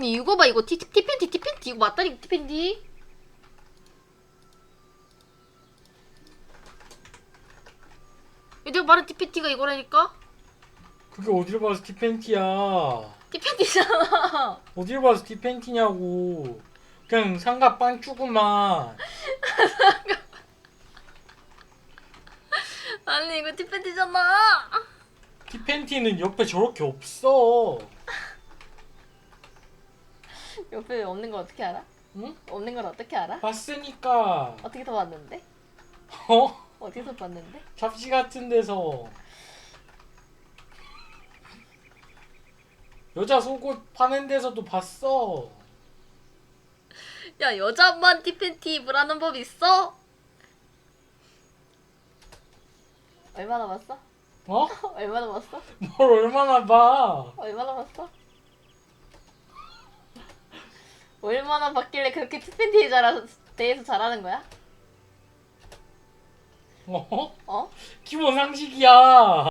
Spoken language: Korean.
아니 이거 봐 이거 티, 티팬티 티팬티. 이거 맞다니까 티팬티. 내가 말한 티팬티가 이거라니까? 그게 어디를 봐서 티팬티야? 티팬티잖아. 어디를 봐서 티팬티냐고. 그냥 상가 빵쭈구만. 아니 이거 티팬티잖아. 티팬티는 옆에 저렇게 없어 옆에 없는 걸 어떻게 알아? 응? 없는 걸 어떻게 알아? 봤으니까 어떻게 더 봤는데? 어? 어디서 봤는데? 잡지 같은 데서 여자 속옷 파는 데서도 봤어 야 여자만 티팬티 입으라는 법 있어? 얼마나 봤어? 어? 얼마나 봤어? 뭘 얼마나 봐 얼마나 봤어? 얼마나 봤길래 그렇게 티팬티에 잘 대해서 잘하는 거야? 어? 어? 기본 상식이야